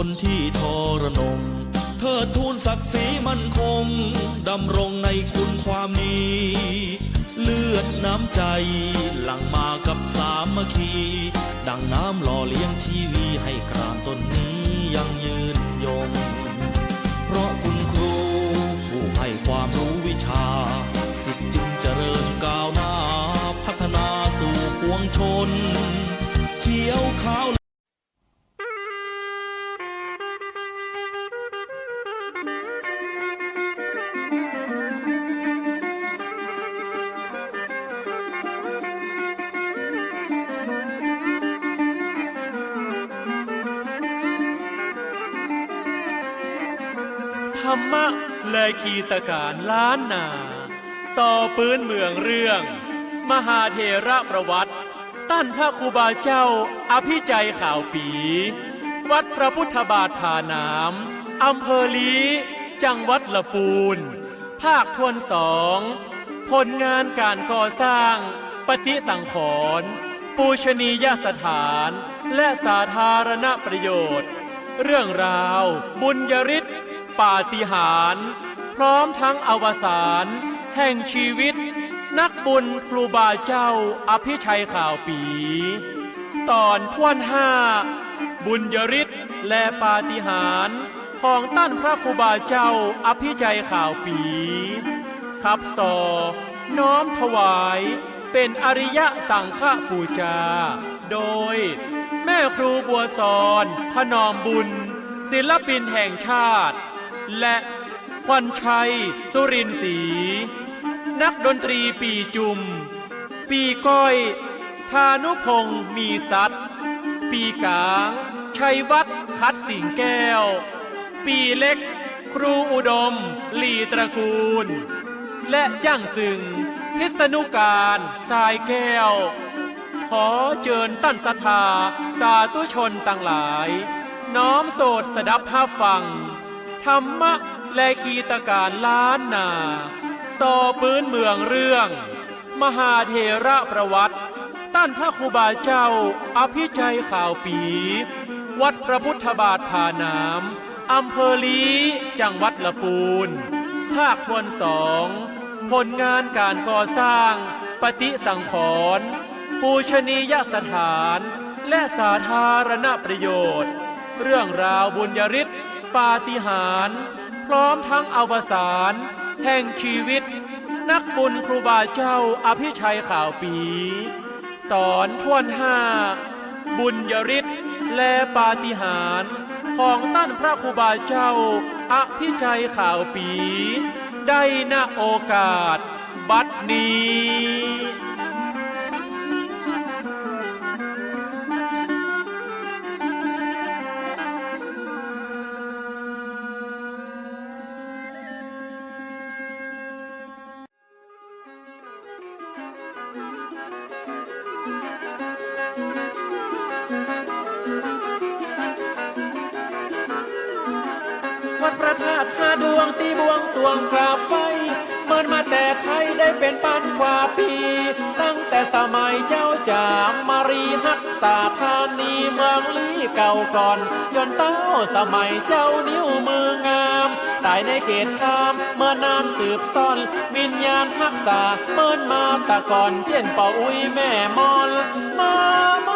คนที่ทรนงเธอทูลศักดิ์ศรีมั่นคง ดำรงในคุณความดีเลือดน้ำใจ หลังมากับสามมัคคี ดังน้ำหล่อเลี้ยงชีวีให้กรามต้นนี้ยังยืนยง เพราะคุณครูผู้ให้ความรู้วิชา สิทธิ์จึงเจริญก้าวหน้า พัฒนาสู่ปวงชน เขียวขาว รรมะและขีตการล้านนา ต่อปืนเมืองเรื่อง มหาเทระประวัติ ตั้นพระครูบาเจ้าอภิใจข่าวปี วัดพระพุทธบาทผาน้ำอำเภอลีจังหวัดละปูน ภาคทวนสองผลงานการก่อสร้างปฏิสังขรณ์ปูชนียสถานและสาธารณประโยชน์ เรื่องราวบุญยริศ ปาฏิหาริย์พร้อมทั้งอวสานแห่งชีวิต นักบุญครูบาเจ้าอภิชัยข่าวปี ตอนทวนห้าบุญยริศและปาฏิหาริย์ของตั้นพระครูบาเจ้าอภิชัยข่าวปีขับสอน้อมถวายเป็นอริยสังฆปูจาโดย แม่ครูบัวสอนพนอมบุญ ศิลปินแห่งชาติ และควันชัย สุรินทร์สี นักดนตรีปีจุม ปีก้อยพานุพงศ์มีสัตว์ ปีกาง ชัยวัฒน์คัดสิงแก้ว ปีเล็ก ครูอุดม ลีตระกูล และจ้างสึง พิษณุการสายแก้ว ขอเชิญตั้นศรธาสาธุชนต่างหลาย น้อมโสดสดับภาพฟัง ธรรมะและคีตการล้านนาซอปืนเมืองเรื่อง มหาเทระประวัติตั้นพระครูบาเจ้า อภิชัยข่าวปี วัดพระพุทธบาทผาน้ำอำเภอลีจังหวัดละปูน ภาคทวนสองผลงานการก่อสร้าง ปฏิสังขรณ์ปูชนียสถาน และสาธารณประโยชน์ เรื่องราวบุญยริศ ปาฏิหาริย์พร้อมทั้งอวสานแห่งชีวิต นักบุญครูบาเจ้าอภิชัยข่าวปี ตอนท่วนห้าบุญยริศและปาฏิหาริย์ของตั้นพระครูบาเจ้าอภิชัยข่าวปี ได้ณโอกาส บัดนี้ วัดพระธาตุห้าดวงตีบวงตวงกราบไปเมินมาแต่ไทยได้เป็นปันกว่าปี ตั้งแต่สมัยเจ้าจามมารีฮักษาธานีเมืองลี้เก่าก่อนจนเต้าสมัยเจ้านิ้วมืองามตายในเขตคามเมื่อนานสืบซ่อน วิญญาณฮักษาเมินมาแตะก่อนเช่นป่าอุ้ยแม่มอนมา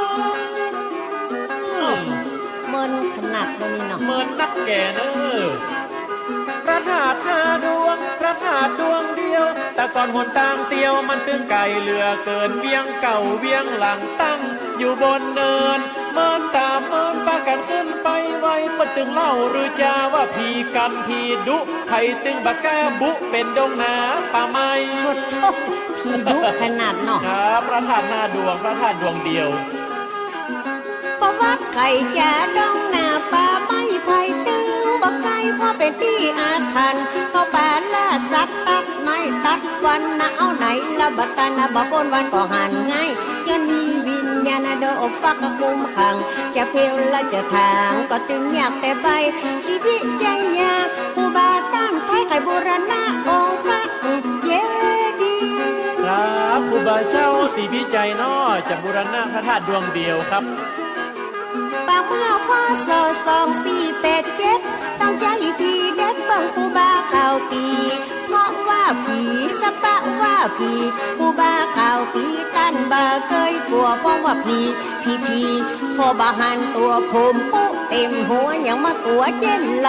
แก่เนอพระธาตุห้าดวง พระธาตุดวงเดียว แต่ก่อนหนตางเตียวมันตึงไก่เหลือเกินเวียงเก่าเวียงหลังตั้ง อยู่บนเนินเมินตามเมินปากันขึ้นไปไว้ปะตึงเล่าหรือจาว่าพีกันพีดุไทยตึงบักแก้บุเป็นดงนาป่าไม้โอ้โหผีดุขนาดเนาะครับพระธาตุห้าดวงพระธาตุดวงเดียวประวัติไข่จะดอง พ่อเป็นที่อาถรรพ์เข้าป่าล่าสัตว์ตัดไม้ตัดวันนะเอาไหนละบัตตานะบกนวันก็หันง่ายย้อนมีวิญญาณโดอฟักกะคุมขัง จะเพลวและจะทางก็ตึงยากแต่ใบสิวิใจยากผู้บาต้านไทยไข่โบราณนาองค์พระเจดีย์ครับครูบาเจ้าสีพิจัยน้อจากบุรณะพระธาตุดวงเดียวครับปากเมื่อพ่อสอสองสี่แปดเจ็ด ตั้งใจทีเด็ดเปิรื่งครูบาข่าวปีเพราะว่าผีสะปะว่าผีครูบาข่าวปีตั้นบาเคยกลัวเพราะว่าผีผีผีพอบาหันตัวผมปุ๊เต็มหัวยังมากลัวเจนล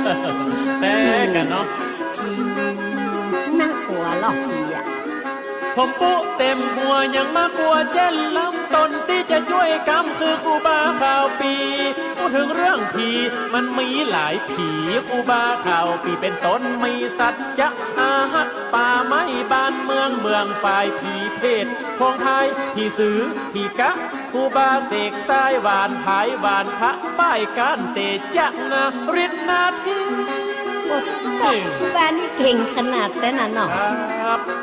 ำแต่กันเนาะจริงน่ากลัวหรอกผีอะผมปุ๊เต็มหัวยังมากลัวเจนลำตนที่ จะช่วยกำคือครูบาข่าวปี พูดถึงเรื่องผีมันมีหลายผีครูบาข่าวปีเป็นต้นมีสัจจะอาหักป่าไม้บ้านเมืองเมืองฝ่ายผีเพศพงไทยผีสือผีกะครูบาเสกทรายหวานผายหวานพระป้ายการเตจะนาริดนาทีโอ้ครูบานี่เก่งขนาดแต่น่ะเนาะครับ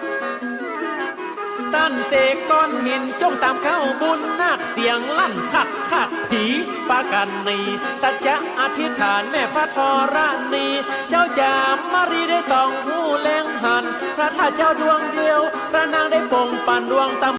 ตันเตกก้อนหินจงตามเข้าบุญนาคเสียงลั่นขักขักผีปากันนีตาจจะอธิษฐานแม่พระธรณีเจ้าจามมารีได้สองหูแรงหัน พระธาตุเจ้าดวงเดียว พระนางได้ปงปันดวงตำ